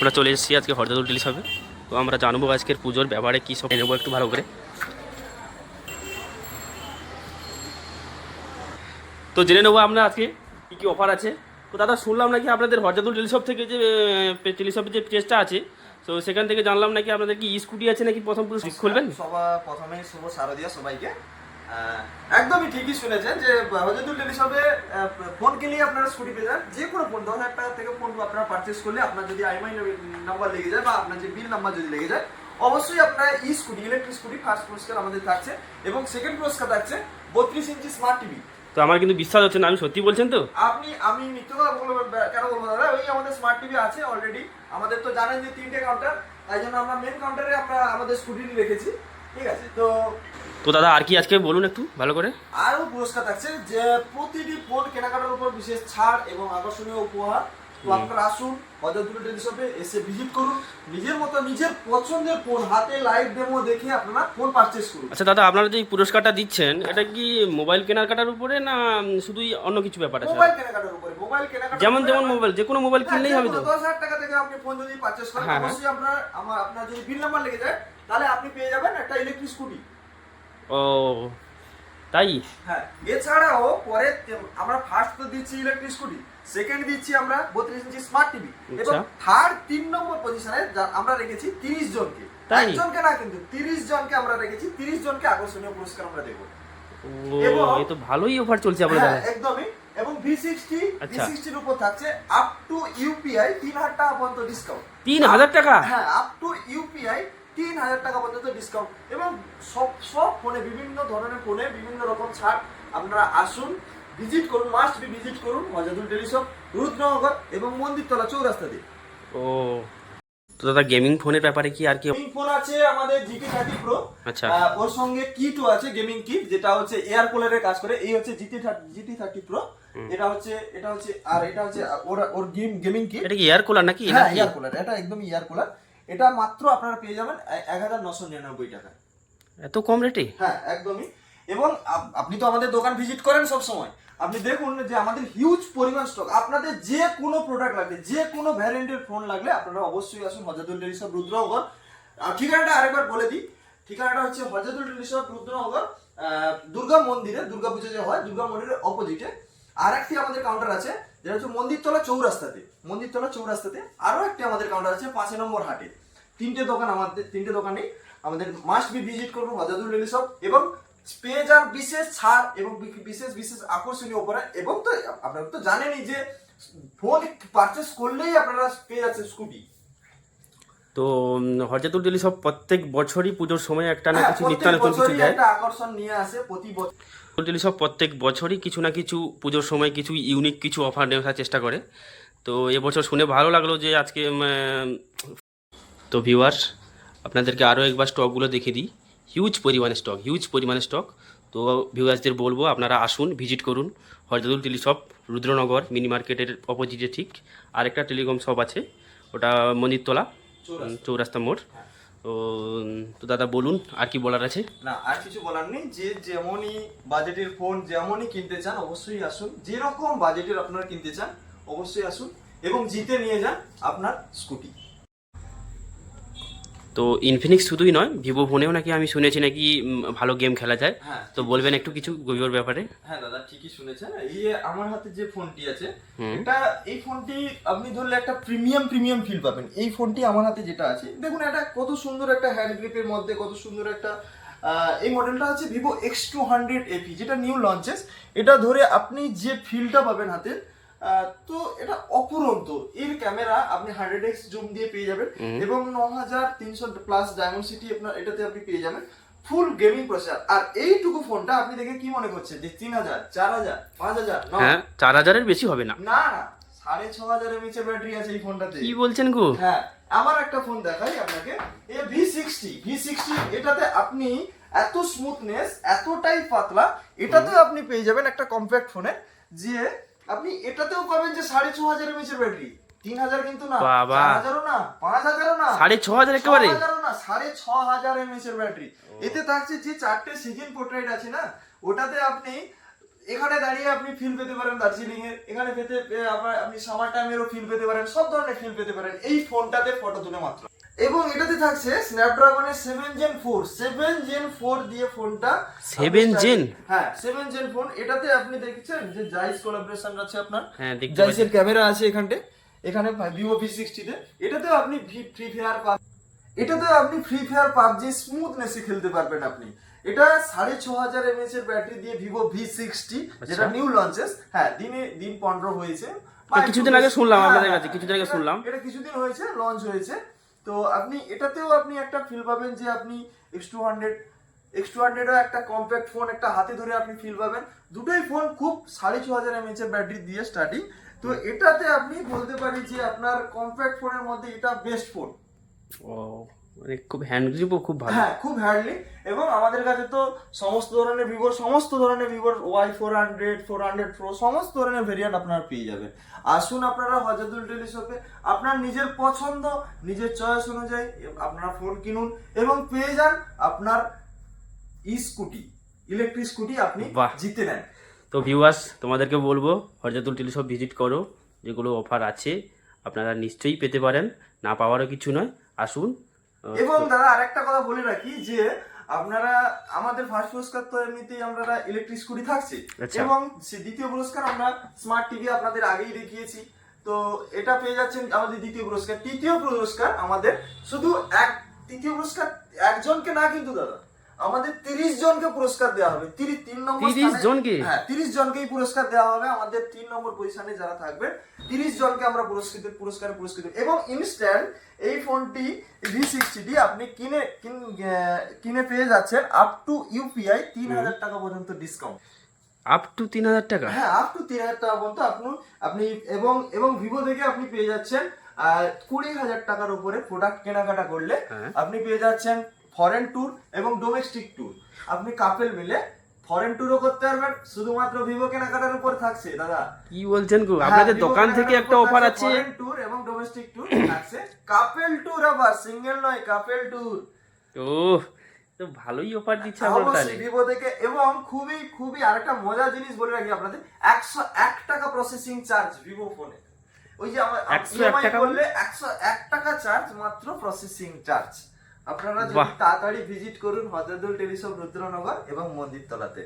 আমরা চলে এসেছি আজকে হরদাদুল টিলিস হবে। তো আমরা জানব আজকের পুজোর ব্যাপারে কী সব নেব একটু ভালো করে। তো জেনে নেব আমরা আজকে কী কী অফার আছে। তো দাদা শুনলাম নাকি আপনাদের হরজাদুল টেলিশপ থেকে যে টেলিশপের যে পেজটা আছে তো সেখান থেকে জানলাম নাকি আপনাদের কি স্কুটি আছে নাকি প্রথম পুরো খুলবেন? সবার প্রথমে শুভ শারদিয়া সবাইকে। একদমই ঠিকই শুনেছেন যে হজরতুল টেলিশপে ফোন কিনলে আপনারা স্কুটি পেয়ে যান। যে কোনো ফোন দশ হাজার টাকা থেকে ফোন আপনারা পারচেস করলে আপনার যদি আইএমআই নাম্বার লেগে যায় বা আপনার যে বিল নাম্বার যদি লেগে যায় অবশ্যই আপনার E scooty electric scooty first পুরস্কার আমাদের থাকছে এবং সেকেন্ড পুরস্কার থাকছে বত্রিশ ইঞ্চি স্মার্ট টিভি তো আমার কিন্তু বিশ্বাস হচ্ছে না আমি সত্যি বলছেন তো? আপনি আমি মিথ্যে কথা বলব কেন বলব দাদা? ওই আমাদের স্মার্ট টিভি আছে অলরেডি আমাদের তো জানেন যে তিনটে কাউন্টার তাই জন্য আমরা মেন কাউন্টারে আমরা আমাদের স্কুটি রেখেছি। ঠিক আছে? তো তো দাদা আর কি আজকে বলুন একটু ভালো করে? আরও পুরস্কার থাকছে যে প্রতিটি ফোন কেনাকাটার উপর বিশেষ ছাড় এবং আকর্ষণীয় উপহার তো আপনারা আসুন। অযোধ্যা টেলিশপে এসে ভিজিট করুন। নিজের মতো নিজের পছন্দের ফোন হাতে লাইভ ডেমো দেখে আপনারা ফোন পারচেস করুন। আচ্ছা দাদা আপনারা যে পুরস্কারটা দিচ্ছেন এটা কি মোবাইল কেনার কাটার উপরে না শুধুই অন্য কিছু ব্যাপার আছে? মোবাইল কেনাকাটার উপরে মোবাইল কেনাকাটা যেমন যেমন মোবাইল যে কোনো মোবাইল কিনলেই হবে তো। দশ হাজার টাকা থেকে আপনি ফোন যদি পারচেস করেন হ্যাঁ, হ্যাঁ। অবশ্যই আপনার আমার আপনার যদি বিল নাম্বার লেগে যায় তাহলে আপনি পেয়ে যাবেন একটা ইলেকট্রিক স্কুটি ও তাই? হ্যাঁ এছাড়াও পরে আমরা ফার্স্ট তো দিচ্ছি ইলেকট্রিক স্কুটি সেকেন্ড দিচ্ছি আমরা বত্রিশ ইঞ্চি স্মার্ট টিভি এবং আচ্ছা। থার্ড তিন নম্বর পজিশনে আমরা রেখেছি তিরিশ জনকে। একজনকে না কিন্তু তিরিশ জনকে আমরা রেখেছি তিরিশ জনকে আকর্ষণীয় পুরস্কার আমরা দেবো। এ তো ভালোই অফার চলছে আপনাদের হ্যাঁ, একদমই। এবং ভি সিক্সটি ভি আচ্ছা। সিক্সটির উপর থাকছে আপ টু ইউপিআই তিন হাজার টাকা পর্যন্ত ডিসকাউন্ট তিন হাজার টাকা? হ্যাঁ আপ টু ইউপিআই তিন হাজার টাকা পর্যন্ত ডিসকাউন্ট এবং সব সব ফোনে বিভিন্ন ধরনের ফোনে বিভিন্ন রকম ছাড় আপনারা আসুন ভিজিট করুন মাস্ট বি ভিজিট করুন মজাদুল টেলিশপ রুদ্রনগর এবং মন্দিরতলা চৌরাস্তা দিয়ে। ও। তো দাদা গেমিং ফোনের ব্যাপারে কি আর কি গেমিং ফোন আছে আমাদের জিটি থার্টি প্রো আচ্ছা। ওর সঙ্গে কিটও আছে গেমিং কিট যেটা হচ্ছে এয়ার কুলারের কাজ করে। এই হচ্ছে জিটি জিটি থার্টি প্রো এটা হচ্ছে এটা হচ্ছে আর এটা হচ্ছে ওর ওর গেম গেমিং কিট এটা কি এয়ার কুলার নাকি? হ্যাঁ এয়ার কুলার এটা একদম এয়ার কুলার এটা মাত্র আপনারা পেয়ে যাবেন এক হাজার নশো নিরানব্বই টাকায় এত কম রেটে? হ্যাঁ একদমই। এবং আপনি তো আমাদের দোকান ভিজিট করেন সব সময় আপনি দেখুন যে আমাদের হিউজ পরিমাণ স্টক আপনাদের যে কোনো প্রোডাক্ট লাগবে যে কোনো ভ্যারিয়েন্টের ফোন লাগলে আপনারা অবশ্যই আসুন হজাদুল টেলিশপ রুদ্রনগর। আর ঠিকানাটা আরেকবার বলে দিই। ঠিকানাটা হচ্ছে হজাদুল টেলিশপ রুদ্রনগর দুর্গা মন্দিরে দুর্গা পুজো যে হয় দুর্গা মন্দিরের অপোজিটে আর একটি আমাদের কাউন্টার আছে যেটা হচ্ছে মন্দিরতলা চৌরাস্তাতে মন্দিরতলা চৌরাস্তাতে আরও একটি আমাদের কাউন্টার আছে পাঁচ নম্বর হাটে। তিনটে দোকান আমাদের, তিনটে দোকানেই আমাদের মাস্ট বি ভিজিট করব হজাদুল সব এবং স্পেজার বিশেষ ছাড় এবং বিশেষ বিশেষ আকর্ষণীয় অফার এবং তো আপনারা তো জানেনই যে ফোন পারচেস করলেই আপনারা পেয়ে যাচ্ছেন স্কুটি তো হরজাতুল ডেলি সব প্রত্যেক বছরই পুজোর সময় একটা না কিছু নিত্য নতুন কিছু দেয়। আকর্ষণ নিয়ে আসে প্রতি বছর ডেলি সব প্রত্যেক বছরই কিছু না কিছু পুজোর সময় কিছু ইউনিক কিছু অফার নেওয়ার চেষ্টা করে। তো এবছর শুনে ভালো লাগল যে আজকে তো ভিউয়ার্স আপনাদেরকে আরও একবার স্টকগুলো দেখে দিই। হিউজ পরিমাণে স্টক হিউজ পরিমাণে স্টক তো ভিউয়ার্সদের বলব আপনারা আসুন ভিজিট করুন। হরজাদুল টেলি শপ রুদ্রনগর মিনি মার্কেটের অপোজিটে ঠিক। আরেকটা টেলিকম শপ আছে ওটা মন্দিরতলা চৌরাস্তা। মোড়। তো তো দাদা বলুন আর কি বলার আছে? না আর কিছু বলার নেই। যে যেমনই বাজেটের ফোন যেমনই কিনতে চান অবশ্যই আসুন। যেরকম বাজেটের আপনারা কিনতে চান অবশ্যই আসুন এবং জিতে নিয়ে যান আপনার স্কুটি। তো ইনফিনিক্স শুধুই নয় ভিভো ফোনেও নাকি আমি শুনেছি নাকি ভালো গেম খেলা যায়। হ্যাঁ তো বলবেন একটু কিছু ভিভোর ব্যাপারে? হ্যাঁ দাদা ঠিকই শুনেছেন। এই আমার হাতে যে ফোনটি আছে এটা এই ফোনটি আপনি ধরলে একটা প্রিমিয়াম প্রিমিয়াম ফিল পাবেন। এই ফোনটি আমার হাতে যেটা আছে দেখুন এটা কত সুন্দর একটা হ্যান্ড গ্রিপের মধ্যে কত সুন্দর একটা এই মডেলটা হচ্ছে Vivo X two hundred AP যেটা নিউ লঞ্চেস এটা ধরে আপনি যে ফিলটা পাবেন হাতে আহ, তো এটা অপুরন্ত এর ক্যামেরা আপনি হান্ড্রেড এক্স জুম দিয়ে পেয়ে যাবেন এবং ন হাজার তিনশো প্লাস ডায়মন্ড সিটি আপনার এটাতে আপনি পেয়ে যাবেন ফুল গেমিং প্রসেসর আর এইটুকু ফোনটা আপনি দেখে কি মনে করছেন যে তিন হাজার চার হাজার পাঁচ হাজার হ্যাঁ চার হাজারের বেশি হবে না। না না সাড়ে ছ হাজার এমএচ এর ব্যাটারি আছে এই ফোনটাতে কি বলছেন গো? হ্যাঁ আমার একটা ফোন দেখাই আপনাকে। A V sixty V sixty এটাতে আপনি এত স্মুথনেস এতটাই পাতলা এটাতেও আপনি পেয়ে যাবেন একটা কম্প্যাক্ট ফোনে যে আপনি এটাতেও পাবেন যে সাড়ে ছ হাজার এমএচ এর ব্যাটারি। তিন হাজার কিন্তু না বাবা। হাজারও না পাঁচ হাজারও না। সাড়ে ছ হাজার একেবারে না সাড়ে ছ হাজার এমএচ এর ব্যাটারি। এতে থাকছে যে চারটে সিজন পোর্ট্রেট আছে না ওটাতে আপনি এখানে দাঁড়িয়ে আপনি ফিল পেতে পারেন দার্জিলিং এর এখানে পেতে আপনি সামার টাইমেরও ফিল পেতে পারেন সব ধরনের ফিল পেতে পারেন। এই ফোনটাতে ফটো তুলে মাত্র। এবং এটাতে থাকছে স্ন্যাপড্রাগনের seven gen four seven gen four দিয়ে ফোনটা 7 Gen? হ্যাঁ সেভেন জেন ফোন এটাতে আপনি দেখেছেন যে জাইস কোলাবোরেশন আছে আপনার? হ্যাঁ জাইসের ক্যামেরা আছে এখানটে। এখানে ভিভো ভি সিক্সটিতে এটাতেও আপনি ফ্রি ফায়ার এটাতে আপনি ফ্রি ফায়ার পাবজি স্মুথনেসে খেলতে পারবেন আপনি। এটা সাড়ে ছ হাজার এমএচ এর ব্যাটারি দিয়ে ভিভো ভি সিক্সটি যেটা নিউ লঞ্চেস হ্যাঁ দিনে দিন পনেরো হয়েছে। কিছুদিন আগে শুনলাম হ্যাঁ, আপনাদের হ্যাঁ, কাছে, কিছুদিন আগে শুনলাম। এটা কিছুদিন হয়েছে লঞ্চ হয়েছে। তো আপনি এটাতেও আপনি একটা ফিল পাবেন যে আপনি X two hundred X two হান্ড্রেডও একটা কম্প্যাক্ট ফোন একটা হাতে ধরে আপনি ফিল পাবেন। দুটোই ফোন খুব সাড়ে ছ হাজার এমএচ এর ব্যাটারি দিয়ে স্টার্টিং তো এটাতে আপনি বলতে পারি যে আপনার কম্প্যাক্ট ফোনের মধ্যে এটা বেস্ট ফোন মানে খুব হ্যান্ড গ্রিপও খুব ভালো। হ্যাঁ খুব হ্যান্ডলি এবং আমাদের কাছে তো সমস্ত ধরনের ভিভোর সমস্ত ধরনের ভিভোর Y four hundred four hundred pro সমস্ত ধরনের ভেরিয়েন্ট আপনারা পেয়ে যাবেন। আসুন আপনারা হজাদুল টেলিশপে আপনার নিজের পছন্দ নিজের চয়েস অনুযায়ী আপনারা ফোন কিনুন এবং পেয়ে যান আপনার ই স্কুটি ইলেকট্রিক স্কুটি আপনি জিতে নেন। তো ভিউয়ার্স তোমাদেরকে বলব হরজাতুল টেলিশপ ভিজিট করো যেগুলো অফার আছে আপনারা নিশ্চয়ই পেতে পারেন না পাওয়ারও কিছু নয়। আসুন এবং দাদা আরেকটা কথা বলে রাখি যে আপনারা আমাদের ফার্স্ট পুরস্কার তো এমনিতেই আমরা ইলেকট্রিক স্কুটি থাকছে আচ্ছা। এবং দ্বিতীয় পুরস্কার আমরা স্মার্ট টিভি আপনাদের আগেই দেখিয়েছি। তো এটা পেয়ে যাচ্ছেন আমাদের দ্বিতীয় পুরস্কার। তৃতীয় পুরস্কার আমাদের শুধু এক তৃতীয় পুরস্কার একজনকে না কিন্তু দাদা আমাদের তিরিশ জনকে পুরস্কার দেওয়া হবে। তিরিশ তিন নম্বর 30 স্থানে- জনকে? হ্যাঁ তিরিশ জনকেই পুরস্কার দেওয়া হবে আমাদের তিন নম্বর পজিশনে যারা থাকবে। তিরিশ জনকে আমরা পুরস্কৃত পুরস্কারে পুরস্কৃত এবং ইনস্ট্যান্ট এই ফোনটি ভি সিক্সটি আপনি কিনে কিনে পেয়ে যাচ্ছেন আপ টু ইউপিআই তিন হাজার টাকা পর্যন্ত ডিসকাউন্ট আপ টু তিন হাজার টাকা? হ্যাঁ আপ টু তিন হাজার টাকা পর্যন্ত আপনি আপনি এবং এবং ভিভো থেকে আপনি পেয়ে যাচ্ছেন আহ, কুড়ি হাজার টাকার উপরে প্রোডাক্ট কেনাকাটা করলে হ্যাঁ। আপনি পেয়ে যাচ্ছেন ফরেন ট্যুর এবং ডোমেস্টিক ট্যুর আপনি কাপেল মিলে ফরেন ট্যুরও করতে পারবেন শুধুমাত্র ভিভো কেনাকাটার উপর থাকছে দাদা। কি বলছেন গো? হ্যাঁ, আপনাদের দোকান থেকে একটা অফার আছে। ফরেন ট্যুর এবং ডোমেস্টিক ট্যুর থাকছে কাপেল ট্যুর আবার সিঙ্গেল নয় কাপেল ট্যুর ও তো ভালোই অফার দিচ্ছে আপনার তাহলে। ভিভো থেকে এবং খুবই খুবই আরেকটা মজার জিনিস বলে রাখি আপনাদের একশো এক টাকা প্রসেসিং চার্জ ভিভো ফোনে ওই যে আমার 101 টাকা একশো এক টাকা চার্জ মাত্র প্রসেসিং চার্জ আপনারা যদি তাড়াতাড়ি ভিজিট করুন হজরতুল টেলিশপ রুদ্রনগর এবং মন্দির তলাতে